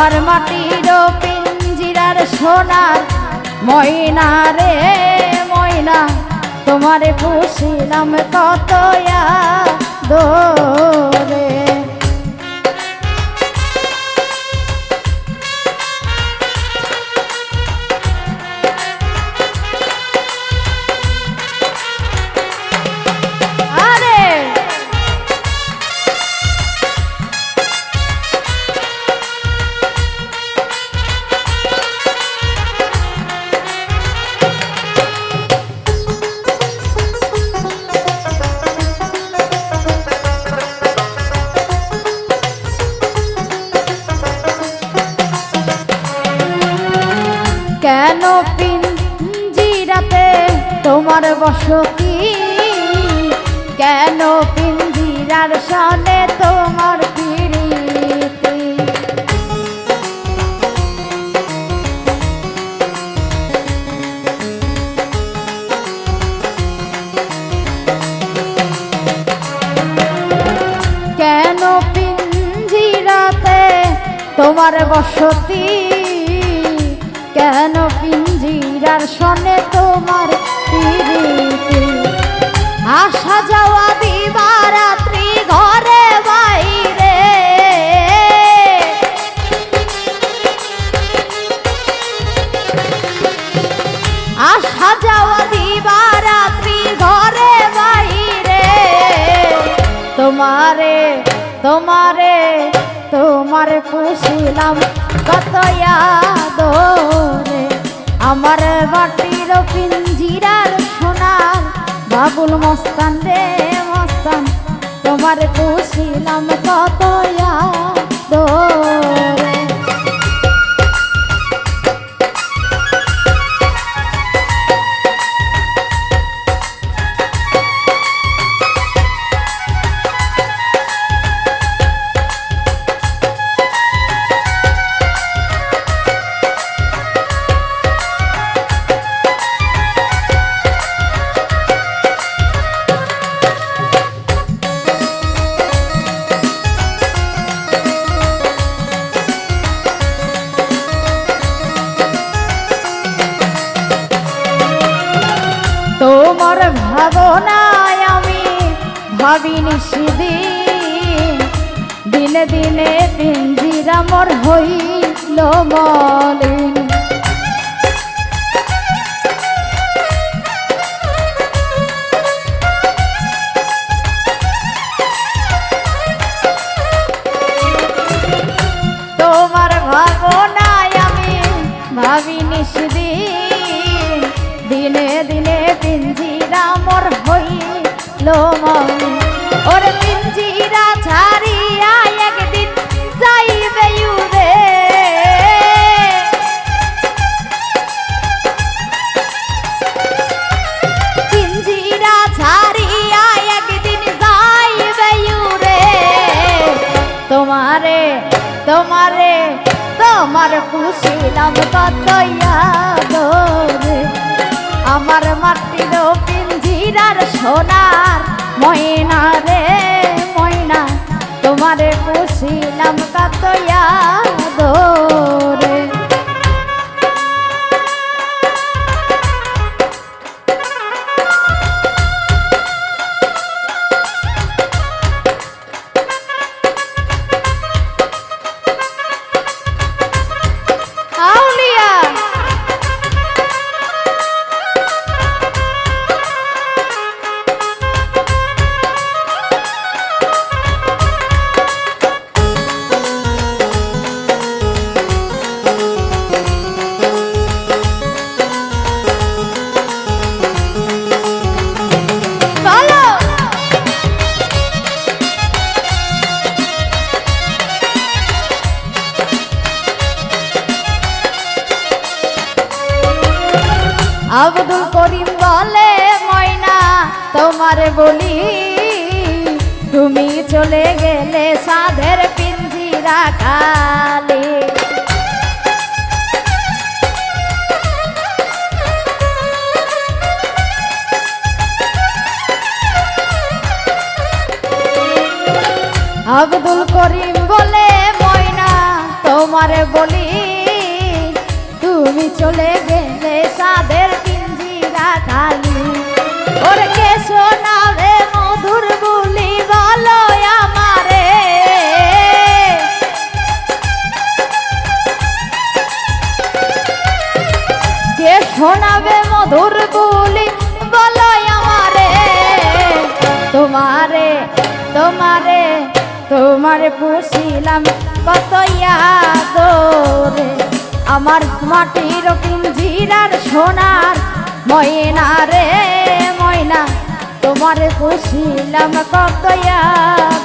আমার মাটির পিঞ্জিরার সোনার ময়না রে ময়না তোমারে পুষিলাম কত দোরে। কেন পিঞ্জিরাতে তোমার বসতি কেন পিঞ্জিরার সানে তোমার কেন পিঞ্জিরাতে তোমার বসতি পিঞ্জিরার সনে তোমার প্রীতি। আসা যাওয়া দিবারাত্রি ঘরে বাইরে। আসা যাওয়া দিবারাত্রি ঘরে বাইরে। তোমারে তোমারে তোমারে পুষিলাম কত আদরে। আমার বাটির পিঞ্জিরার সোনার বাবুল মস্তান রে মস্তান তোমার কুশিলাম কত আদরে। তোমার ভাবনায় আমি ভাবিনি সেদিন। দিনে দিনে পিঞ্জিরা মোর হইল মলিন। মলিন ওর পিঞ্জিরা ছাড়িয়া ছাড়িয়া একদিন যাইবে উড়ে তোমারে তোমারে, তোমার পুষিলাম কত আদরে। আমার মাটির পিঞ্জিরার সোনার আব্দুল করিম বলে, ময়না, তোমারে বলি, তুমি চলে গেলে সাধের পিঞ্জিরা খালি আব্দুল করিম বলে, ময়না, তোমারে বলি, তুমি চলে গেলে সাদের তোমারে তোমারে পুষিলাম কত ইয়াদরে আমার মাটির পিঞ্জিরার সোনার ময়না রে, ময়না। তোমারে পুষিলাম কত ইয়াদরে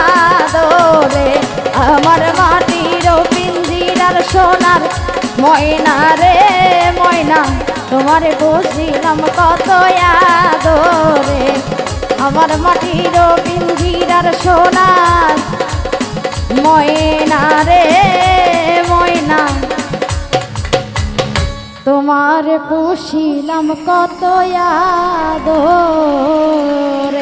আদরে আমার মাটির পিঞ্জিরার সোনার ময়না রে, ময়না, তোমার বুঝিলাম কত আদরে। আমার মাটির পিঞ্জিরার সোনার ময়না রে, ময়না, তোমার পুষিলাম কত আদর।